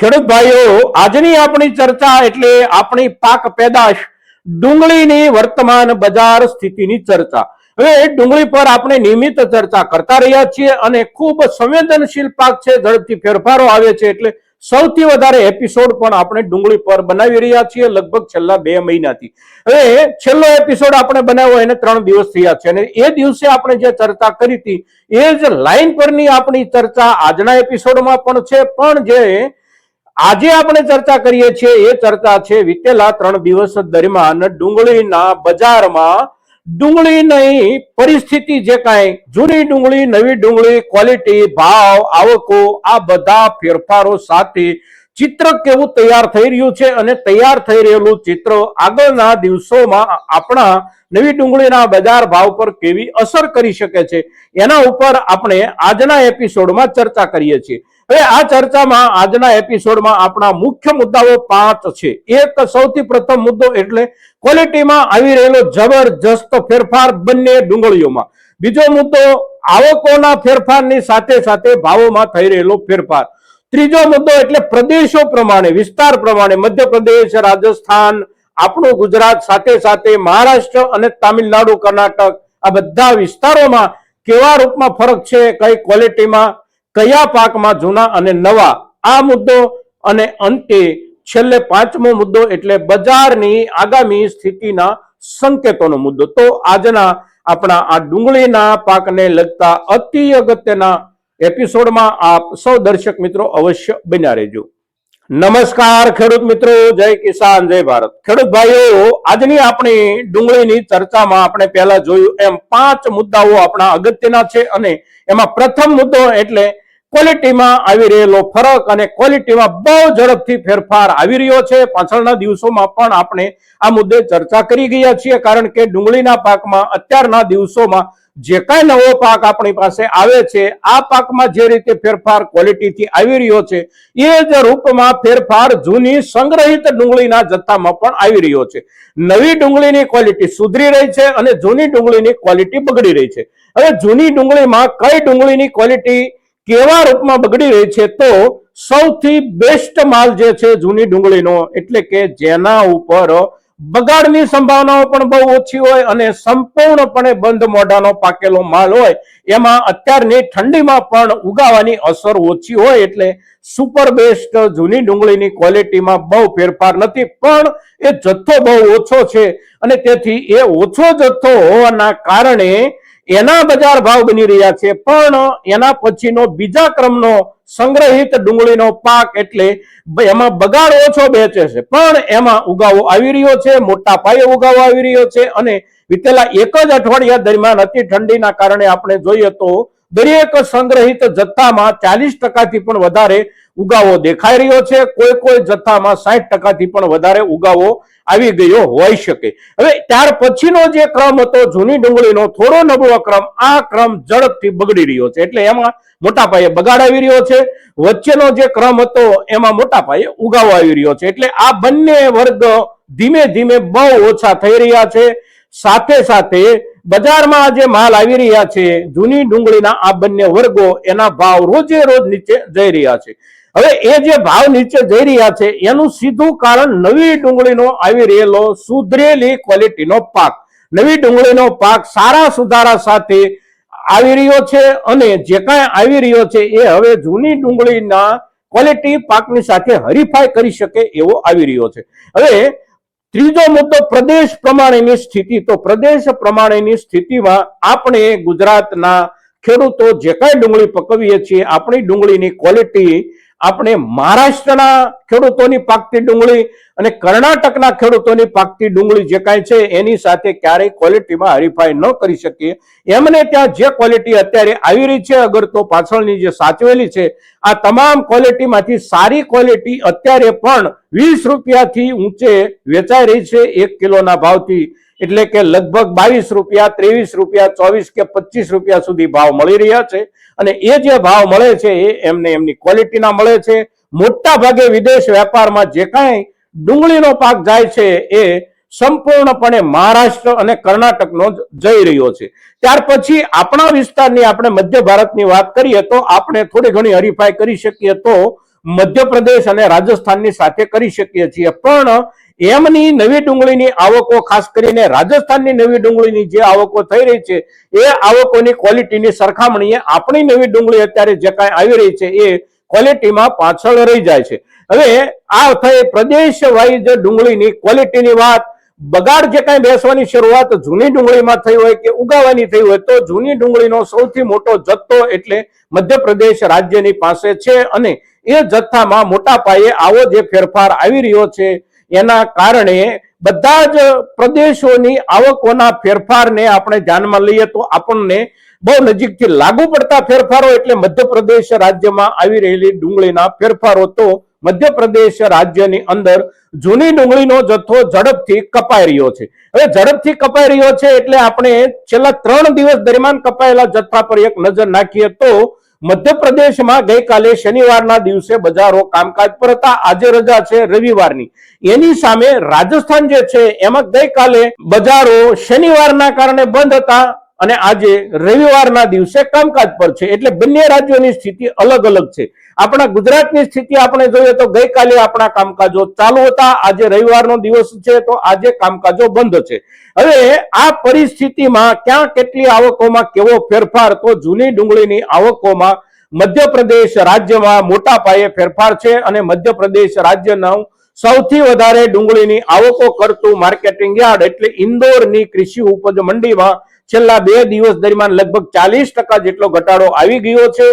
ખેડૂત ભાઈઓ આજની આપણી ચર્ચા એટલે આપણી પાક પેદાશ, ડુંગળીની વર્તમાન બજાર સ્થિતિની ચર્ચા. હવે ડુંગળી પર આપણે નિયમિત ચર્ચા કરતા રહ્યા છીએ અને ખૂબ સંવેદનશીલ પાક છે, ઝડપથી ફેરફારો આવે છે એટલે સૌથી વધારે એપિસોડ પણ આપણે ડુંગળી પર બનાવી રહ્યા છીએ લગભગ છેલ્લા બે મહિનાથી. હવે છેલ્લો એપિસોડ આપણે બનાવ્યો એને ત્રણ દિવસ થયા છે અને એ દિવસે આપણે જે ચર્ચા કરી હતી, એ જ લાઈન પરની આપણી ચર્ચા આજના એપિસોડમાં પણ છે, પણ જે આજે આપણે ચર્ચા કરીએ છીએ, એ ચર્ચા છે વીતેલા ત્રણ દિવસ દરમિયાન ડુંગળીના બજારમાં ડુંગળીની પરિસ્થિતિ જે કાંઈ. જૂની ડુંગળી, નવી ડુંગળી ક્વોલિટી ભાવ, આવકો, આ બધા ફેરફારો સાથે ચિત્ર કેવું તૈયાર થઈ રહ્યું છે અને તૈયાર થઈ રહેલું ચિત્ર આગળના દિવસોમાં આપણા નવી ડુંગળીના બજાર ભાવ પર કેવી અસર કરી શકે છે, એના ઉપર આપણે આજના એપિસોડમાં ચર્ચા કરીએ છીએ. હવે આ ચર્ચામાં આજના એપિસોડમાં આપણા મુખ્ય મુદ્દાઓ પાંચ છે. એક સૌથી પ્રથમ મુદ્દો એટલે ક્વોલિટીમાં આવી રહેલો જબરજસ્ત ફેરફાર બંને ડુંગળીઓમાં. બીજો મુદ્દો, આવકોના ફેરફારની સાથે સાથે ભાવોમાં થઈ રહેલો ફેરફાર. ત્રીજો મુદ્દો એટલે પ્રદેશો પ્રમાણે, વિસ્તાર પ્રમાણે, મધ્યપ્રદેશ, રાજસ્થાન, આપણું ગુજરાત, સાથે સાથે મહારાષ્ટ્ર અને તામિલનાડુ, કર્ણાટક, આ બધા વિસ્તારોમાં કેવા રૂપમાં ફરક છે, કઈ ક્વોલિટીમાં કયા પાકમાં જૂના અને નવા? આ મુદ્દો અને અંતે છેલ્લે પાંચમો મુદ્દો એટલે બજારની આગામી સ્થિતિના સંકેતોનો મુદ્દો. તો આજના આપણા આ ડુંગળીના પાકને લગતા અતિ અગત્યના એપિસોડમાં આપ સૌ દર્શક મિત્રો અવશ્ય બન્યા રહેજો. નમસ્કાર ખેડૂત મિત્રો, જય કિસાન, જય ભારત. ખેડૂત ભાઈઓ, આજની આપણી ડુંગળીની ચર્ચામાં આપણે પહેલા જોયું એમ પાંચ મુદ્દાઓ આપણા અગત્યના છે અને એમાં પ્રથમ મુદ્દો એટલે ક્વોલિટીમાં આવી રહેલો ફરક અને ક્વોલિટીમાં બહુ ઝડપથી ફેરફાર આવી રહ્યો છે. પાછળના દિવસોમાં પણ આપણે આ મુદ્દે ચર્ચા કરી ગયા છીએ, કારણ કે ડુંગળીના પાકમાં અત્યારના દિવસોમાં જે કાંઈ નવો પાક આપણી પાસે આવે છે, આ પાકમાં જે રીતે ફેરફાર ક્વોલિટીથી આવી રહ્યો છે, એ જ રૂપમાં ફેરફાર જૂની સંગ્રહિત ડુંગળીના જથ્થામાં પણ આવી રહ્યો છે. નવી ડુંગળીની ક્વોલિટી સુધરી રહી છે અને જૂની ડુંગળીની ક્વોલિટી બગડી રહી છે. હવે જૂની ડુંગળીમાં કઈ ડુંગળીની ક્વોલિટી કેવા રૂપમાં બગડી રહી છે તો સૌથી બેસ્ટ માલ જે છે જૂની ડુંગળીનો, એટલે કે જેના ઉપર બગાડની સંભાવનાઓ પણ બહુ ઓછી હોય અને સંપૂર્ણપણે બંધ મોઢાનો પાકેલો માલ હોય, એમાં અત્યારની ઠંડીમાં પણ ઉગાવાની અસર ઓછી હોય એટલે સુપર બેસ્ટ જૂની ડુંગળીની ક્વોલિટીમાં બહુ ફેરફાર નથી, પણ એ જથ્થો બહુ ઓછો છે અને તેથી એ ઓછો જથ્થો હોવાના કારણે એના બજાર ભાવ બની રહ્યા છે. પણ એના પછીનો બીજા ક્રમનો સંગ્રહિત ડુંગળીનો પાક એટલે એમાં બગાડ ઓછો બેચે છે. પણ એમાં ઉગાવો આવી રહ્યો છે, મોટા પાયે ઉગાવો આવી રહ્યો છે અને વિતેલા એક જ અઠવાડિયા દરમિયાન અતિ ઠંડીના કારણે આપણે જોઈએ તો દરેક સંગ્રહિત જથ્થામાં ચાલીસ ટકાથી પણ વધારે ઉગાવો દેખાઈ રહ્યો છે. કોઈ કોઈ જથ્થામાં સાઠ ટકાથી પણ વધારે ઉગાવો આવી ગયો હોઈ શકે. હવે ત્યાર પછીનો જે ક્રમ હતો, જૂની ડુંગળીનો થોડો નબળો ક્રમ, આ ક્રમ ઝડપથી બગડી રહ્યો છે. એટલે એમાં મોટા પાયે બગાડ આવી રહ્યો છે. વચ્ચેનો જે ક્રમ હતો, એમાં મોટા પાયે ઉગાવો આવી રહ્યો છે. એટલે આ બંને વર્ગ ધીમે ધીમે બહુ ઓછા થઈ રહ્યા છે. સાથે સાથે બજારમાં જે માલ આવી રહ્યા છે. જૂની ડુંગળીના આ બંને વર્ગો એના ભાવ રોજે રોજ નીચે જઈ રહ્યા છે. હવે એ જે ભાવ નીચે જઈ રહ્યા છે, એનું સીધું કારણ નવી ડુંગળીનો આવી રહેલો સુધરેલી ક્વોલિટીનો પાક. નવી ડુંગળીનો પાક સારા સુધારા સાથે આવી રહ્યો છે અને જે કાંઈ આવી રહ્યો છે એ હવે જૂની ડુંગળીના ક્વોલિટી પાકની સાથે હરીફાઈ કરી શકે એવો આવી રહ્યો છે. હવે ત્રીજો મુદ્દો પ્રદેશ પ્રમાણેની સ્થિતિ. તો પ્રદેશ પ્રમાણેની સ્થિતિમાં આપણે ગુજરાતના ખેડૂતો જે કાંઈ ડુંગળી પકવીએ છીએ, આપણી ડુંગળીની ક્વોલિટી આપણે મહારાષ્ટ્રના ખેડૂતોની પાકતી ડુંગળી અને કર્ણાટકના ખેડૂતોની પાકતી ડુંગળી જે કાંઈ છે, એની સાથે ક્યારેય ક્વોલિટીમાં હરીફાઈ ન કરી શકીએ. એમને ત્યાં જે ક્વોલિટી અત્યારે આવી રહી છે અગર તો પાછળની જે સાચવેલી છે, આ તમામ ક્વોલિટીમાંથી સારી ક્વોલિટી અત્યારે પણ વીસ રૂપિયાથી ઊંચે વેચાઈ રહી છે, એક કિલોના ભાવથી. એટલે કે લગભગ બાવીસ રૂપિયા, ત્રેવીસ રૂપિયા, ચોવીસ કે પચીસ રૂપિયા સુધી ભાવ મળી રહ્યા છે. અને એ જે ભાવ મળે છે, એ એમને એમની ક્વોલિટીના મળે છે. મોટા ભાગે વિદેશ વેપારમાં જે કાંઈ ડુંગળીનો પાક જાય છે એ સંપૂર્ણપણે મહારાષ્ટ્ર અને કર્ણાટકનો જઈ રહ્યો છે. ત્યાર પછી આપણા વિસ્તારની આપણે મધ્ય ભારતની વાત કરીએ તો આપણે થોડી ઘણી હરીફાઈ કરી શકીએ તો મધ્યપ્રદેશ અને રાજસ્થાનની સાથે કરી શકીએ છીએ. પણ એમની નવી ડુંગળીની આવકો ખાસ કરીને રાજસ્થાનની નવી ડુંગળીની જે આવકો થઈ રહી છે, એ આવકોની ક્વોલિટીની સરખામણીએ આપણી નવી ડુંગળી અત્યારે જે કાંઈ આવી રહી છે, એ ક્વોલિટીમાં પાછળ રહી જાય છે. હવે આ થઈ પ્રદેશ વાઇઝ ડુંગળીની ક્વોલિટીની વાત. બગાડ જે કાંઈ બેસવાની શરૂઆત જૂની ડુંગળીમાં થઈ હોય કે ઉગાવાની થઈ હોય, તો જૂની ડુંગળીનો સૌથી મોટો જથ્થો એટલે મધ્યપ્રદેશ રાજ્યની પાસે છે અને એ જથ્થામાં મોટા પાયે આવો જે ફેરફાર આવી રહ્યો છે, એના કારણે બધા જ પ્રદેશોની આવકોના ફેરફારને આપણે ધ્યાનમાં લઈએ તો આપણને બહુ નજીકથી લાગુ પડતા ફેરફારો એટલે મધ્યપ્રદેશ રાજ્યમાં આવી રહેલી ડુંગળીના ફેરફારો તો મધ્યપ્રદેશ રાજ્યની અંદર જૂની ડુંગળીનો જથ્થો ઝડપથી કપાઈ રહ્યો છે. હવે ઝડપથી કપાઈ રહ્યો છે એટલે આપણે છેલ્લા ત્રણ દિવસ દરમિયાન કપાયેલા જથ્થા પર એક નજર નાખીએ તો મધ્યપ્રદેશમાં ગઈકાલે શનિવારના દિવસે બજારો કામકાજ પર હતા. આજે રજા છે રવિવારની. એની સામે રાજસ્થાન જે છે, એમાં ગઈકાલે બજારો શનિવારના કારણે બંધ હતા. અને આજે રવિવારના દિવસે કામકાજ પર છે. એટલે બંને રાજ્યોની સ્થિતિ અલગ અલગ છે. આપણા ગુજરાતની સ્થિતિ આપણે જોઈએ તો ગઈકાલે આપણા કામકાજો ચાલુ હતા. આજે રવિવારનો દિવસ છે તો આજે કામકાજો બંધ છે. હવે આ પરિસ્થિતિમાં ક્યાં કેટલી આવકોમાં કેવો ફેરફાર? તો જૂની ડુંગળીની આવકોમાં મધ્યપ્રદેશ રાજ્યમાં મોટા પાયે ફેરફાર છે અને મધ્યપ્રદેશ રાજ્યનું સૌથી વધારે ડુંગળીની આવકો કરતું માર્કેટિંગ યાર્ડ એટલે ઇન્દોરની કૃષિ ઉપજ મંડીમાં છેલ્લા બે દિવસ દરમિયાન લગભગ ચાલીસ ટકા જેટલો ઘટાડો આવી ગયો છે.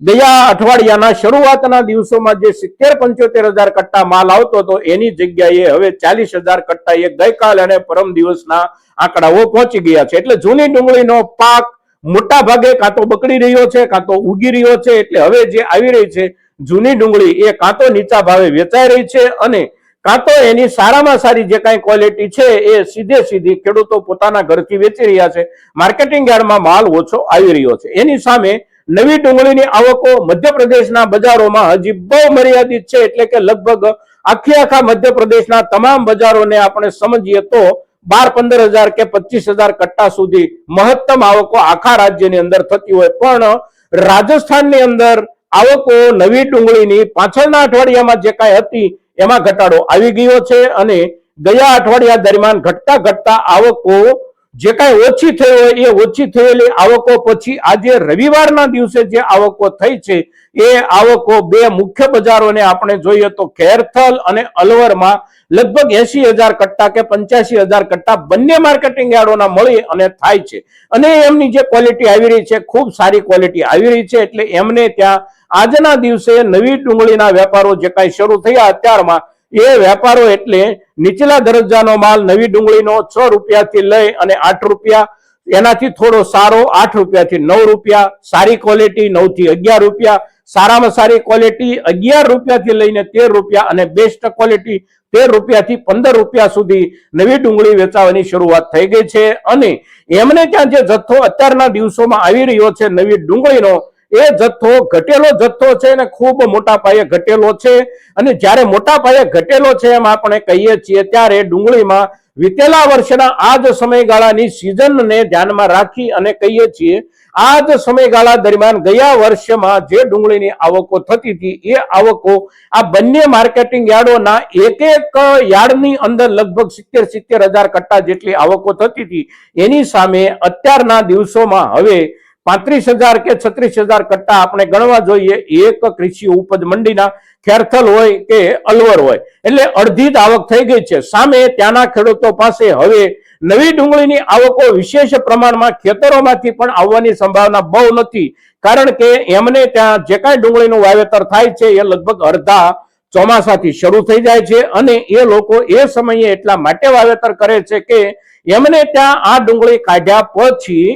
ગયા અઠવાડિયાના શરૂઆતના દિવસોમાં જે સિત્તેર પંચોતેર હજાર કટ્ટા માલ આવતો હતો, એની જગ્યાએ હવે ચાલીસ હજાર કટ્ટા એ ગઈકાલ અને પરમ દિવસના આંકડાઓ પહોંચી ગયા છે. એટલે જૂની ડુંગળીનો પાક મોટા ભાગે કાં તો બકડી રહ્યો છે, કાં તો ઉગી રહ્યો છે. એટલે હવે જે આવી રહી છે જૂની ડુંગળી એ કાં તો નીચા ભાવે વેચાઈ રહી છે અને કાં તો એની સારામાં સારી જે કાંઈ ક્વોલિટી છે એ સીધે સીધી ખેડૂતો પોતાના ઘરથી વેચી રહ્યા છે. માર્કેટિંગ યાર્ડમાં માલ ઓછો આવી રહ્યો છે. એની સામે નવી ડુંગળીની આવકો મધ્યપ્રદેશના બજારોમાં હજી બહુ મર્યાદિત છે. એટલે કે લગભગ આખી આખા મધ્યપ્રદેશના તમામ બજારોને આપણે સમજીએ તો બાર પંદર હજાર કે પચીસ હજાર કટ્ટા સુધી મહત્તમ આવકો આખા રાજ્યની અંદર થતી હોય. પણ રાજસ્થાનની અંદર આવકો નવી ડુંગળીની પાછળના અઠવાડિયામાં જે કાંઈ હતી એમાં ઘટાડો આવી ગયો છે અને ગયા અઠવાડિયા દરમિયાન ઘટતા ઘટતા આવકો જે કાંઈ ઓછી થઈ હોય એ ઓછી થયેલી આવકો પછી આજે રવિવારના દિવસે જે આવકો થઈ છે એ આવકો બે મુખ્ય બજારોને આપણે જોઈએ તો ખેરથલ અને અલવરમાં લગભગ એસી હજાર કટ્ટા કે પંચ્યાસી હજાર કટ્ટા બંને માર્કેટિંગ યાર્ડોના મળી અને થાય છે. અને એમની જે ક્વોલિટી આવી રહી છે, ખૂબ સારી ક્વોલિટી આવી રહી છે, એટલે એમને ત્યાં આજના દિવસે નવી ડુંગળીના વેપારો જે કાંઈ શરૂ થયા અત્યારમાં, એ વેપારો એટલે નીચલા દરજ્જાનો માલ નવી ડુંગળીનો છ રૂપિયાથી લઈ અને આઠ રૂપિયા, એનાથી થોડો સારો આઠ રૂપિયાથી નવ રૂપિયા, સારી ક્વોલિટી નવથી અગિયાર રૂપિયા, સારામાં સારી ક્વોલિટી અગિયાર રૂપિયાથી લઈને તેર રૂપિયા અને બેસ્ટ ક્વોલિટી તેર રૂપિયાથી પંદર રૂપિયા સુધી નવી ડુંગળી વેચાવાની શરૂઆત થઈ ગઈ છે. અને એમને ત્યાં જે જથ્થો અત્યારના દિવસોમાં આવી રહ્યો છે નવી ડુંગળીનો એ જથ્થો ઘટેલો જથ્થો છે અને ખૂબ મોટા પાયે ઘટેલો છે. અને જ્યારે મોટા પાયે ઘટેલો છે એમ આપણે કહીએ છીએ, ત્યારે ડુંગળીમાં વિતેલા વર્ષના આ જ સમયગાળાની સિઝનને ધ્યાનમાં રાખી અને કહીએ છીએ, આ જ સમયગાળા દરમિયાન ગયા વર્ષમાં જે ડુંગળીની આવકો થતી હતી, એ આવકો આ બંને માર્કેટિંગ યાર્ડોના એક એક યાર્ડની અંદર લગભગ સિત્તેર સિત્તેર હજાર કટ્ટા જેટલી આવકો થતી હતી. એની સામે અત્યારના દિવસોમાં હવે પાંત્રીસ હજાર કે છત્રીસ હજાર કટ્ટા આપણે ગણવા જોઈએ, એક કૃષિ ઉપજ મંડીના ખેરથલ હોય કે અલવર હોય. એટલે અડધી જ આવક થઈ ગઈ છે. સામે ત્યાંના ખેડૂતો પાસે હવે નવી ડુંગળીની આવકો વિશેષ પ્રમાણમાં ખેતરોમાંથી પણ આવવાની સંભાવના બહુ નથી. કારણ કે એમને ત્યાં જે કાંઈ ડુંગળીનું વાવેતર થાય છે, એ લગભગ અડધા ચોમાસાથી શરૂ થઈ જાય છે અને એ લોકો એ સમયે એટલા માટે વાવેતર કરે છે કે એમને ત્યાં આ ડુંગળી કાઢ્યા પછી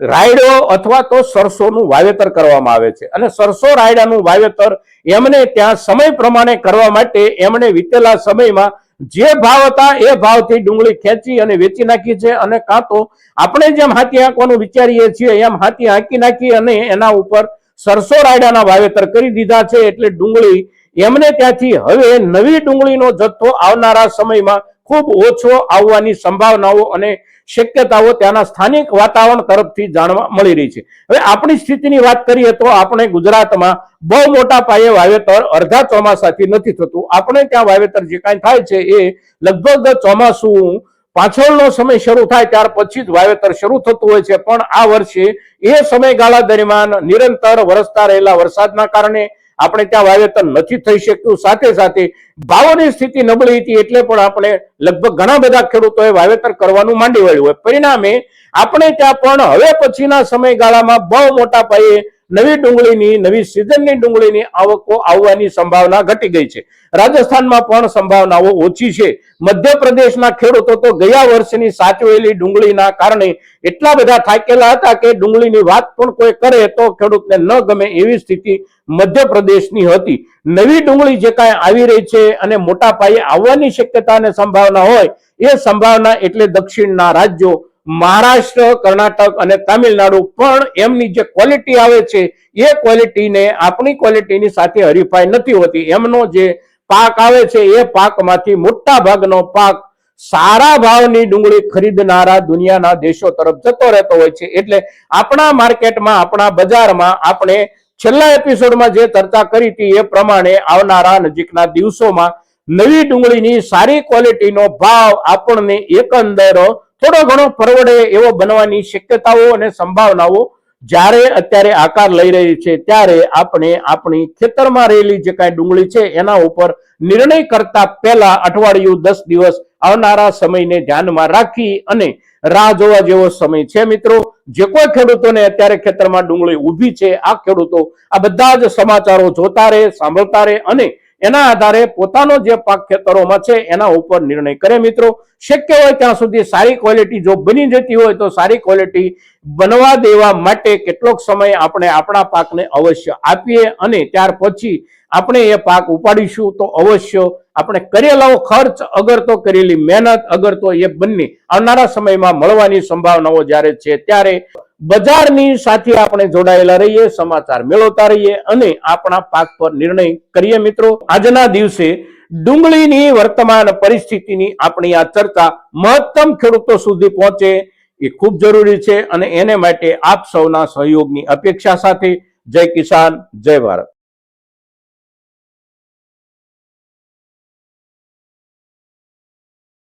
રાયડો અથવા તો સરસોનું વાવેતર કરવામાં આવે છે. અને સરસો રાયડાનું વાવેતર એમને ત્યાં સમય પ્રમાણે કરવા માટે એમણે વીતેલા સમયમાં જે ભાવ હતા એ ભાવથી ડુંગળી ખેંચી અને વેચી નાખી છે અને કાં તો આપણે જેમ હાથી આંકવાનું વિચારીએ છીએ એમ હાથી આંકી નાખી અને એના ઉપર સરસો રાયડાના વાવેતર કરી દીધા છે એટલે ડુંગળી એમને ત્યાંથી હવે નવી ડુંગળીનો જથ્થો આવનારા સમયમાં ખૂબ ઓછો આવવાની સંભાવનાઓ અને શક્યતાઓ ત્યાંના સ્થાનિક વાતાવરણ તરફથી જાણવા મળી રહી છે. હવે આપણી સ્થિતિની વાત કરીએ તો આપણે ગુજરાતમાં બહુ મોટા પાયે વાવેતર અડધા ચોમાસાથી નથી થતું. આપણે ત્યાં વાવેતર જે કાંઈ થાય છે એ લગભગ ચોમાસું પાછળનો સમય શરૂ થાય ત્યાર પછી જ વાવેતર શરૂ થતું હોય છે. પણ આ વર્ષે એ સમયગાળા દરમિયાન નિરંતર વરસતા રહેલા વરસાદના કારણે આપણે ત્યાં વાવેતર નથી થઈ શક્યું. સાથે સાથે ભાવોની સ્થિતિ નબળી હતી એટલે પણ આપણે લગભગ ઘણા બધા ખેડૂતોએ વાવેતર કરવાનું માંડી વળ્યું હોય. પરિણામે આપણે ત્યાં પણ હવે પછીના સમયગાળામાં બહુ મોટા પાયે નવી ડુંગળીની, નવી સિઝનની ડુંગળીની આવકો આવવાની સંભાવના ઘટી ગઈ છે. રાજસ્થાનમાં પણ સંભાવનાઓ ઓછી છે. મધ્યપ્રદેશના ખેડૂતો તો ગયા વર્ષની સાચવેલી ડુંગળીના કારણે એટલા બધા થાકેલા હતા કે ડુંગળીની વાત પણ કોઈ કરે તો ખેડૂતને ન ગમે એવી સ્થિતિ મધ્યપ્રદેશની હતી. નવી ડુંગળી જે કાંઈ આવી રહી છે અને મોટા પાયે આવવાની શક્યતા અને સંભાવના હોય, એ સંભાવના એટલે દક્ષિણના રાજ્યો મહારાષ્ટ્ર, કર્ણાટક અને તામિલનાડુ પણ એમની જે ક્વોલિટી આવે છે, એ ક્વોલિટીને આપણી ક્વોલિટીની સાથે હરીફાઈ નથી હોતી. એમનો જે પાક આવે છે, એ પાકમાંથી મોટા ભાગનો પાક સારા ભાવની ડુંગળી ખરીદનારા દુનિયાના દેશો તરફ જતો રહેતો હોય છે. એટલે આપણા માર્કેટમાં, આપણા બજારમાં આપણે છેલ્લા એપિસોડમાં જે ચર્ચા કરી હતી, એ પ્રમાણે આવનારા નજીકના દિવસોમાં નવી ડુંગળીની સારી ક્વોલિટીનો ભાવ આપણને એકંદર થોડો ઘણો પરવડે એવો બનવાની શક્યતાઓ અને સંભાવનાઓ જ્યારે અત્યારે આકાર લઈ રહી છે, ત્યારે આપણે આપણી ખેતરમાં રહેલી જે કાંઈ ડુંગળી છે, એના ઉપર નિર્ણય કરતા પહેલા અઠવાડિયું દસ દિવસ આવનારા સમયને ધ્યાનમાં રાખી અને રાહ જોવા જેવો સમય છે મિત્રો. જે કોઈ ખેડૂતોને અત્યારે ખેતરમાં ડુંગળી ઊભી છે, આ ખેડૂતો આ બધા જ સમાચારો જોતા રહે, સાંભળતા રહે અને એના આધારે પોતાનો જે પાક ખેતરોમાં છે, એના ઉપર નિર્ણય કરે મિત્રો. શક્ય હોય ત્યાં સુધી સારી ક્વોલિટી જો બની જતી હોય તો સારી ક્વોલિટી બનવા દેવા માટે કેટલોક સમય આપણે આપણા પાકને અવશ્ય આપીએ અને ત્યાર પછી આપણે એ પાક ઉપાડીશું તો અવશ્ય આપણે કરેલો ખર્ચ અગર તો કરેલી મહેનત અગર તો એ બંને આવનારા સમયમાં મળવાની સંભાવનાઓ જ્યારે છે ત્યારે બજારની સાથે આપણે જોડાયેલા રહીએ, સમાચાર મેળવતા રહીએ અને આપણા પાક પર નિર્ણય કરીએ મિત્રો. આજના દિવસે ડુંગળીની વર્તમાન પરિસ્થિતિની આપણી આ ચર્ચા મહત્તમ ખેડૂતો સુધી પહોંચે એ ખૂબ જરૂરી છે અને એને માટે આપ સૌના સહયોગની અપેક્ષા સાથે જય કિસાન, જય ભારત.